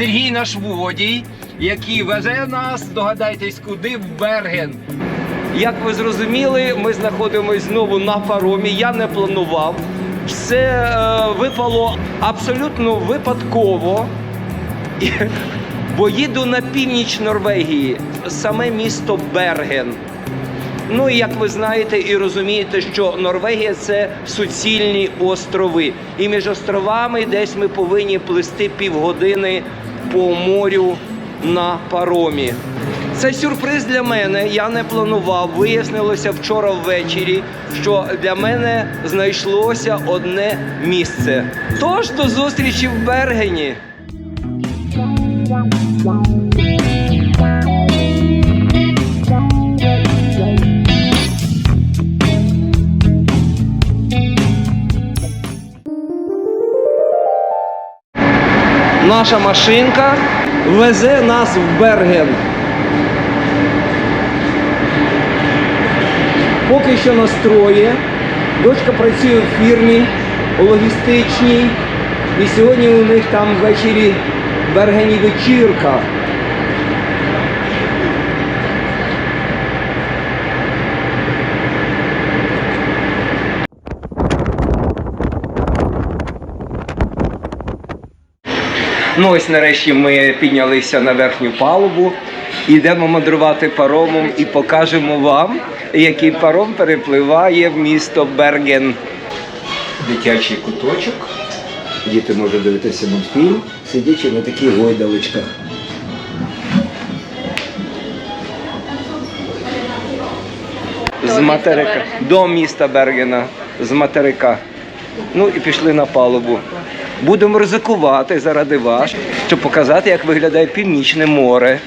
наш водій, який везе нас, догадайтесь, куди в Берген. Як ви зрозуміли, ми знаходимося знову на паромі. Я не планував. Все е, випало абсолютно випадково. Бо їду на північ Норвегії, саме місто Берген. Ну і як ви знаєте і розумієте, що Норвегія це суцільні острови. І між островами десь ми повинні плисти півгодини по морю на паромі. Це сюрприз для мене. Я не планував. Вияснилося вчора ввечері, що для мене знайшлося одне місце. Тож до зустрічі в Бергені. Наша машинка везе нас в Берген. Поки що настроє. Дочка працює в фірмі логістичній. І сьогодні у них там ввечері Бергені вечірка. Ну ось нарешті ми піднялися на верхню палубу. Йдемо мандрувати паромом і покажемо вам, який паром перепливає в місто Берген. Дитячий куточок. Діти можуть дивитися мультфільм, сидячи на таких гойдалочках. З материка. До міста Бергена. З материка. Ну і пішли на палубу. Будемо ризикувати заради вас, щоб показати, як виглядає північне море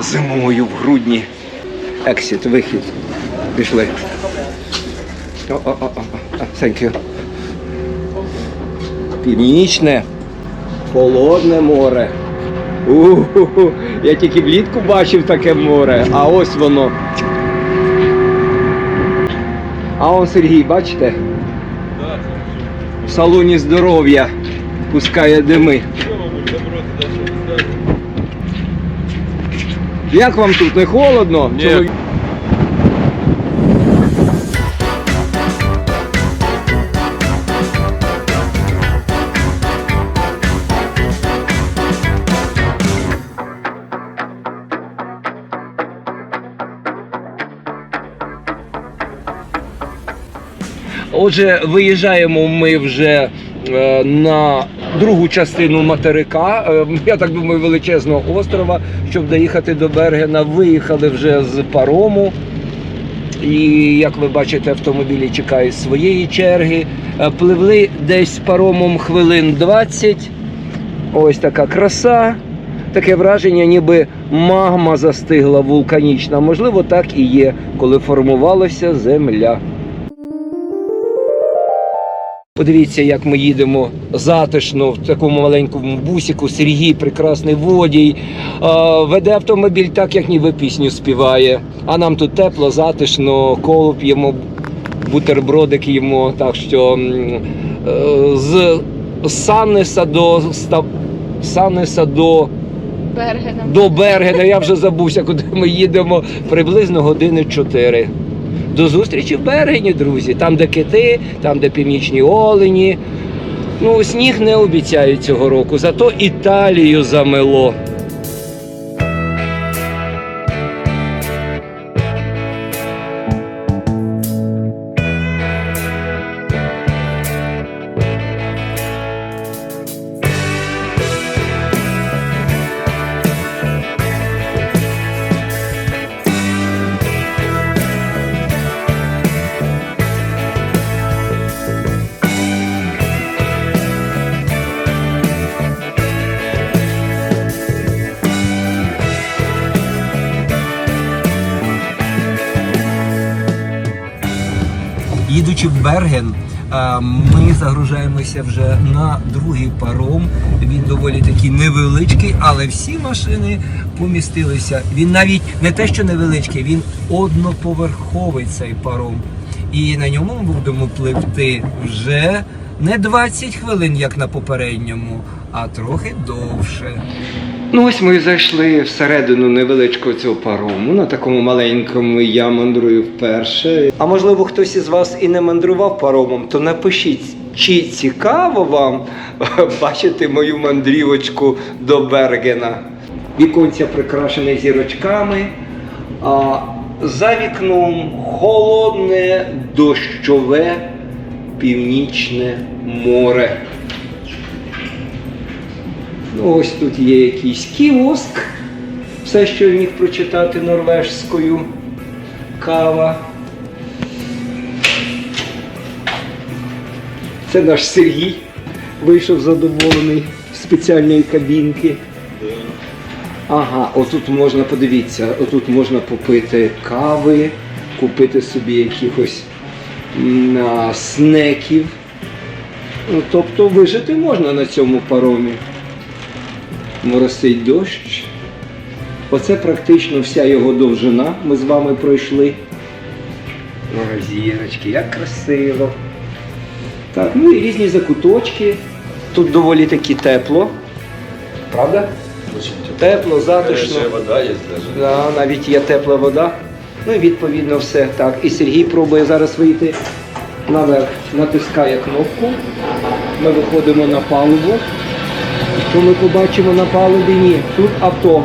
зимою в грудні. Ексіт, вихід. Пішли. О-о-о. Thank you. Північне, холодне море. У-ху-ху. Я тільки влітку бачив таке море, а ось воно. А он Сергій, бачите? В салоні здоров'я пускає дими. Як вам тут не холодно? Ні. Отже, виїжджаємо ми вже е, на другу частину материка. Е, я так думаю, величезного острова. Щоб доїхати до Бергена, виїхали вже з парому. І як ви бачите, автомобілі чекають своєї черги. Е, Пливли десь паромом хвилин 20. Ось така краса. Таке враження, ніби магма застигла вулканічна. Можливо, так і є, коли формувалася земля. Подивіться, як ми їдемо затишно в такому маленькому бусіку. Сергій, прекрасний водій. Веде автомобіль так, як ніби пісню співає. А нам тут тепло, затишно, коло п'ємо, бутербродик їмо. Так що е, з Саннеса до Саннеса до Бергеном. до Бергена. Я вже забувся, куди ми їдемо. Приблизно години 4. До зустрічі в Бергені, друзі. Там, де кити, там, де північні олені. Ну, сніг не обіцяють цього року, зато Італію замело. Їдучи Берген, е, ми загружаємося вже на другий паром. Він доволі такий невеличкий, але всі машини помістилися. Він навіть не те, що невеличкий, він одноповерховий цей паром. І на ньому ми будемо пливти вже не 20 хвилин, як на попередньому, а трохи довше. Ну, ось ми зайшли всередину невеличкого цього парому. На такому маленькому я мандрую вперше. А можливо, хтось із вас і не мандрував паромом, то напишіть, чи цікаво вам бачити мою мандрівочку до Бергена. Віконця прикрашене зірочками, а за вікном холодне дощове північне море. Ось тут є якийсь кіоск. Все, що я міг прочитати норвежською. Кава. Це наш Сергій. Вийшов задоволений з спеціальної кабінки. Ага, отут можна, подивіться, отут можна попити кави, купити собі якихось а, снеків. Ну, тобто вижити можна на цьому паромі моросить дощ. Оце практично вся його довжина. Ми з вами пройшли. Ой, зірочки, як красиво. Так, ну і різні закуточки. Тут доволі таки тепло. Правда? Очень тепло. Тепло, затишно. Вода есть даже. Да, навіть є тепла вода. Ну і відповідно все. Так. І Сергій пробує зараз вийти наверх. Натискає кнопку. Ми виходимо на палубу. Що ми побачимо на палубі? Ні. Тут авто.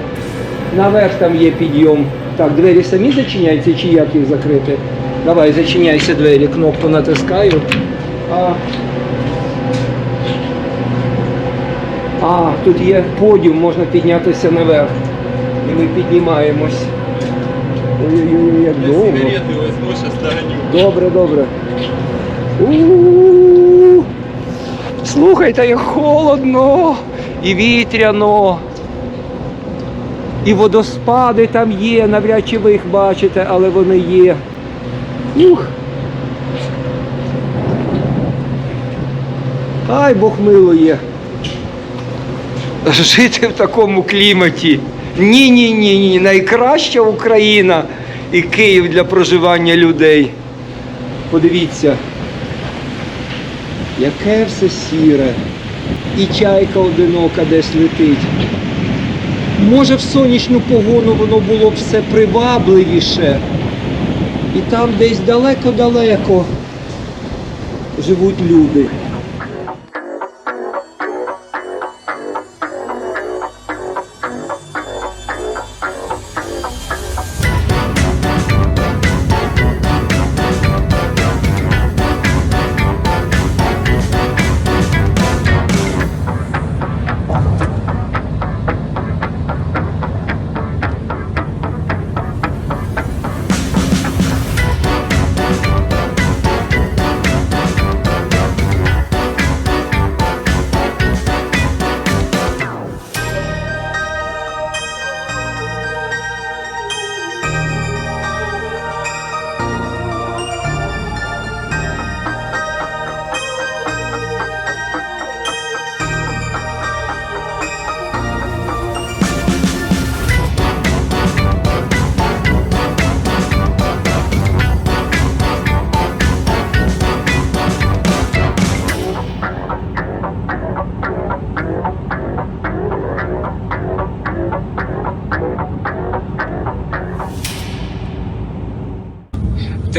Наверх там є підйом. Так, двері самі зачиняються чи як їх закрити? Давай, зачиняйся двері, кнопку натискаю. А, а тут є подіум, можна піднятися наверх. І ми піднімаємось. Ой-ой-ой, як довго. Добре, добре. У-у-у. Слухайте, як холодно і вітряно. І водоспади там є, навряд чи ви їх бачите, але вони є. Ух. Ай, Бог милує. Жити в такому кліматі. Ні, ні, ні, ні. Найкраща Україна і Київ для проживання людей. Подивіться, яке все сіре, і чайка одинока десь летить. Може в сонячну погону воно було б все привабливіше. І там десь далеко-далеко живуть люди.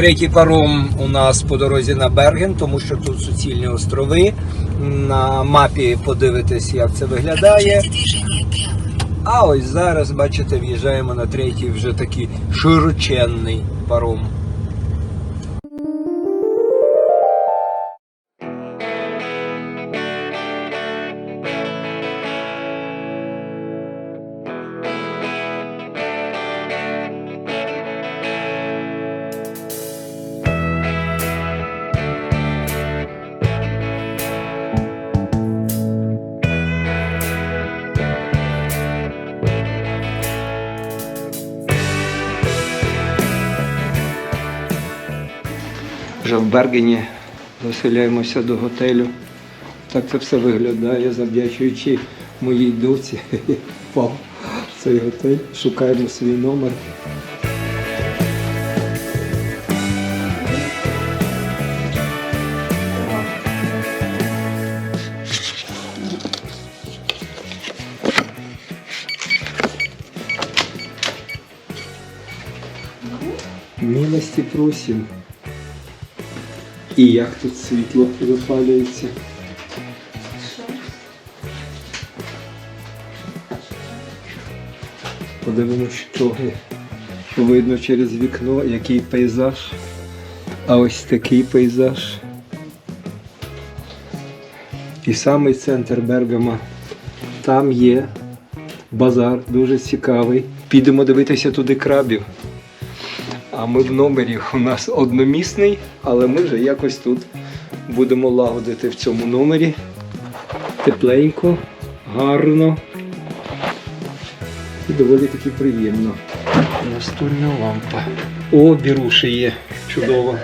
Третій паром у нас по дорозі на Берген, тому що тут суцільні острови. На мапі подивитись, як це виглядає. А ось зараз, бачите, в'їжджаємо на третій вже такий широченний паром. Бергені заселяємося до готелю. Так це все виглядає, завдячуючи моїй доці. Впав цей готель, шукаємо свій номер. Милости просим. І як тут світло випалюється. Подивимось, що видно через вікно, який пейзаж. А ось такий пейзаж. І самий центр Бергама. Там є базар, дуже цікавий. Підемо дивитися туди крабів. А ми в номері у нас одномісний, але ми вже якось тут будемо лагодити в цьому номері. Тепленько, гарно і доволі таки приємно. Настольна лампа. О, біруші є. Чудово.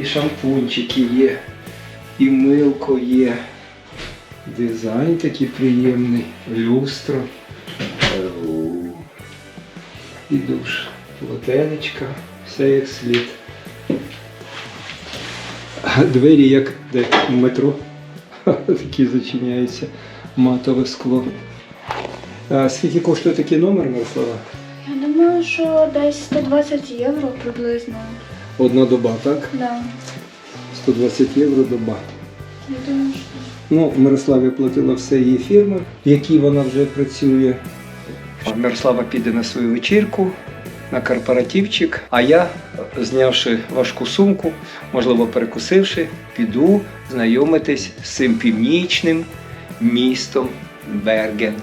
І шампунчики є, і милко є. Дизайн такий приємний, люстра. І душ. Лотенечка, все як слід. Двері як де в метро. Такі зачиняються. Матове скло. А скільки коштує такий номер, Мирослава? Я думаю, що десь 120 євро приблизно. Одна доба, так? Да. 120 євро доба. Я думаю, що Ну, Мирославі платила все її фірма, в якій вона вже працює. Мирослава піде на свою вечірку, на корпоративчик, а я, знявши важку сумку, можливо, перекусивши, піду знайомитись з цим північним містом Берген.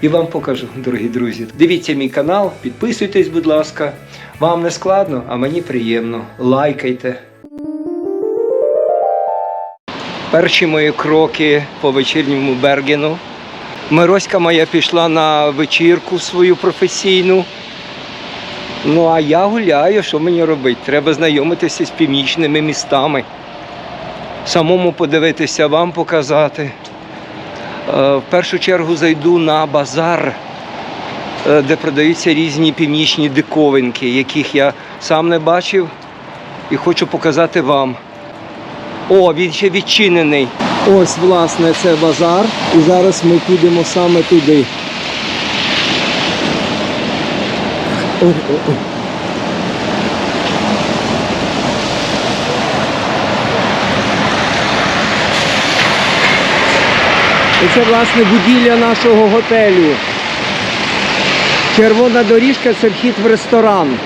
І вам покажу, дорогі друзі. Дивіться мій канал, підписуйтесь, будь ласка. Вам не складно, а мені приємно. Лайкайте. Перші мої кроки по вечірньому Бергену. Мироська моя пішла на вечірку свою професійну. Ну а я гуляю, що мені робити? Треба знайомитися з північними містами. Самому подивитися, вам показати. Е, В першу чергу зайду на базар, е, де продаються різні північні диковинки, яких я сам не бачив і хочу показати вам. О, він ще відчинений. Ось, власне, це базар. І зараз ми підемо саме туди. Це, власне, будівля нашого готелю. Червона доріжка це вхід в ресторан.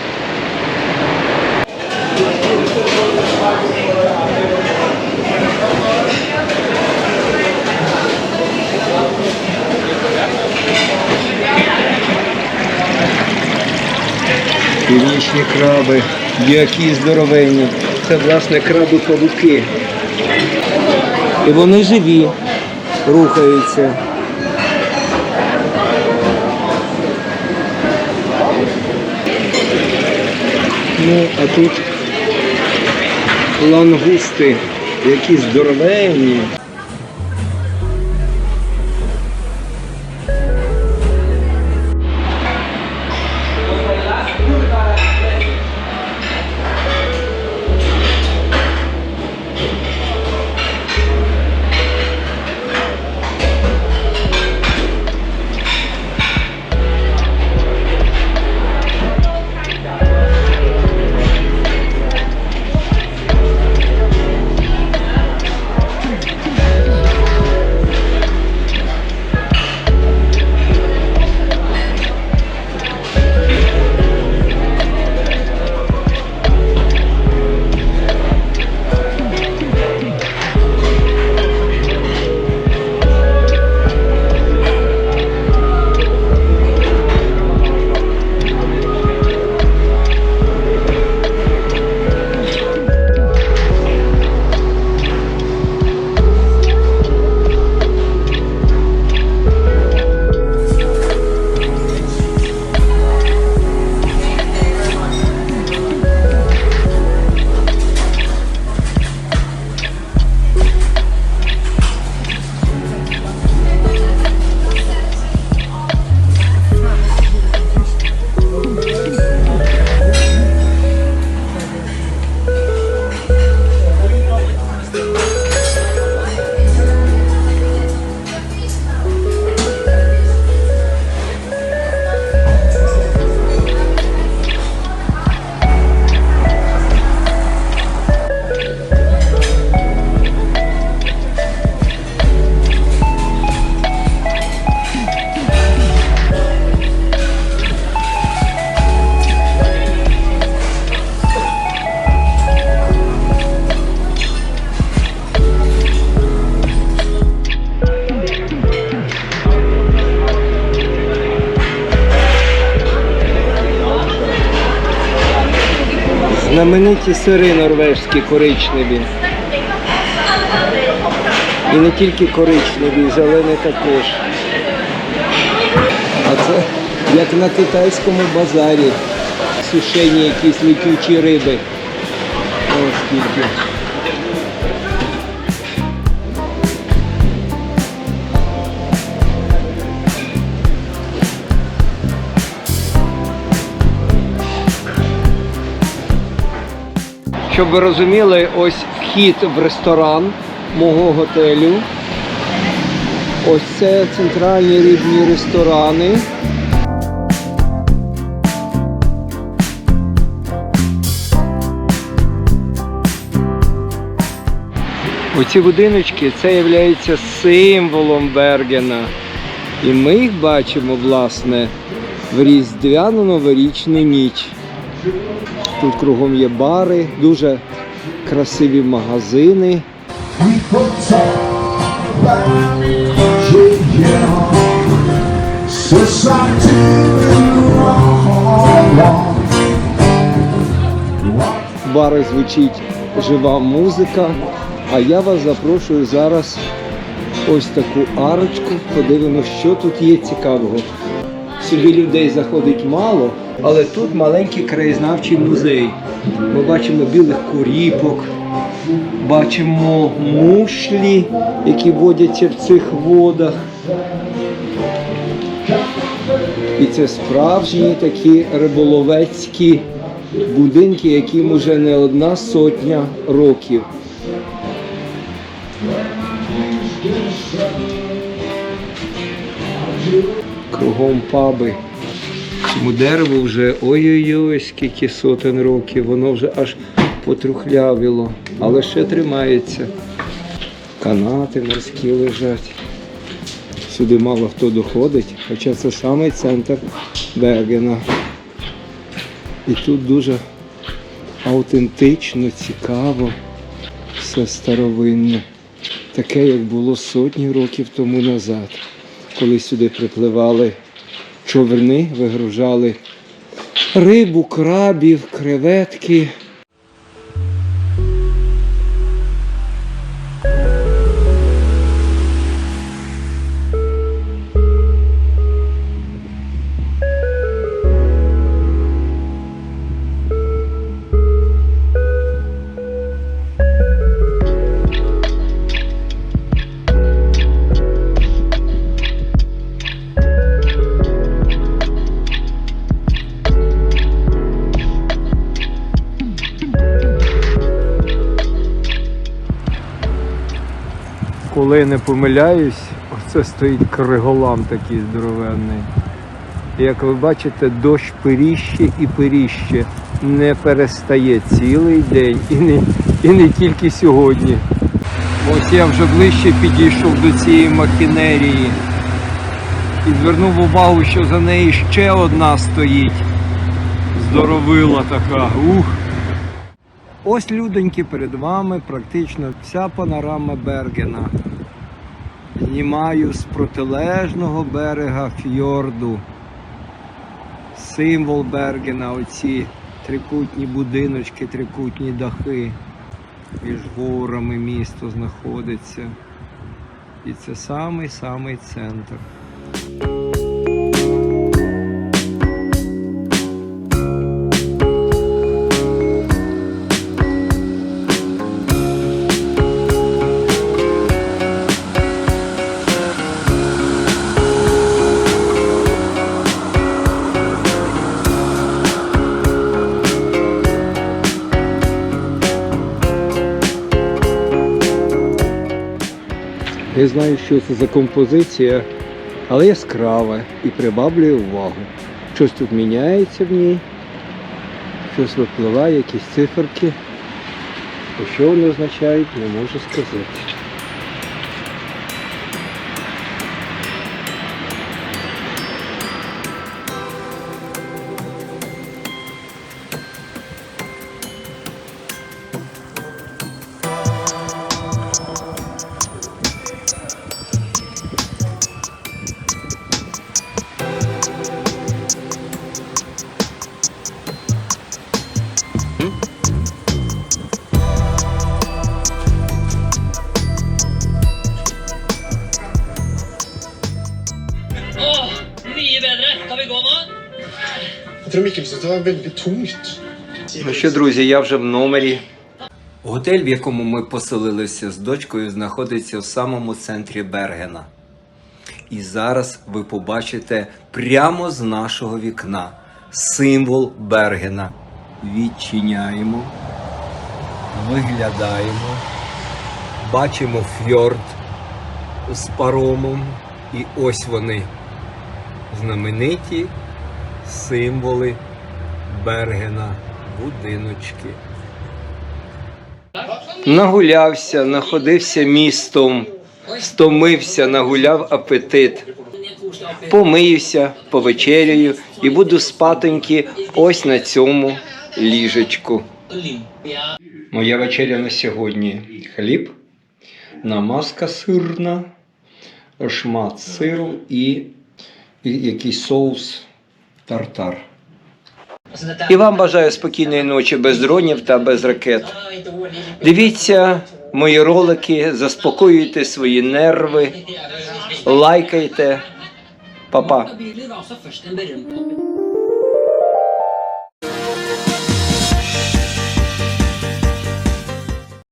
Північні краби, які здоровенні. Це, власне, краби павуки. І вони живі, рухаються. Ну, а тут лангусти, які здоровенні. Знамениті сири норвежські коричневі. І не тільки коричневі, зелені також. А це як на китайському базарі. Сушені якісь летючі риби. Ось скільки. Щоб ви розуміли, ось вхід в ресторан мого готелю. Ось це центральні рідні ресторани. Оці будиночки це є символом Бергена. І ми їх бачимо, власне, в різдвяну новорічну ніч. Тут кругом є бари, дуже красиві магазини. В барах звучить жива музика. А я вас запрошую зараз ось таку арочку. Подивимося, що тут є цікавого. Сюди людей заходить мало, але тут маленький краєзнавчий музей. Ми бачимо білих куріпок, бачимо мушлі, які водяться в цих водах. І це справжні такі риболовецькі будинки, яким уже не одна сотня років. Кругом паби. Цьому дереву вже ой-ой-ой, скільки сотень років, воно вже аж потрухлявіло, але ще тримається. Канати морські лежать. Сюди мало хто доходить, хоча це самий центр Бергена. І тут дуже автентично, цікаво, все старовинне. Таке, як було сотні років тому назад, коли сюди припливали човни, вигружали рибу, крабів, креветки. Коли не помиляюсь, оце стоїть криголам такий здоровенний. Як ви бачите, дощ пиріще і пиріще не перестає цілий день і не, і не тільки сьогодні. Ось я вже ближче підійшов до цієї махінерії і звернув увагу, що за нею ще одна стоїть. Здоровила така. Ух! Ось людоньки перед вами практично вся панорама Бергена. Знімаю з протилежного берега фьорду. Символ Бергена, оці трикутні будиночки, трикутні дахи. Між горами місто знаходиться. І це самий-самий центр. Не знаю, що це за композиція, але яскрава і приваблює увагу. Щось тут міняється в ній, щось випливає, якісь циферки. Що вони означають, не можу сказати. Peder og Mikkel syntes det var veldig tungt. Ну що, друзі, я вже в номері. Готель, в якому ми поселилися з дочкою, знаходиться в самому центрі Бергена. І зараз ви побачите прямо з нашого вікна символ Бергена. Відчиняємо, виглядаємо, бачимо фьорд з паромом. І ось вони знамениті символи Бергена, будиночки. Нагулявся, находився містом, стомився, нагуляв апетит. Помиюся, повечеряю і буду спатоньки ось на цьому ліжечку. Моя вечеря на сьогодні хліб, намазка сирна, шмат сиру і, і якийсь соус тартар. І вам бажаю спокійної ночі без дронів та без ракет. Дивіться мої ролики, заспокоюйте свої нерви, лайкайте. Па-па.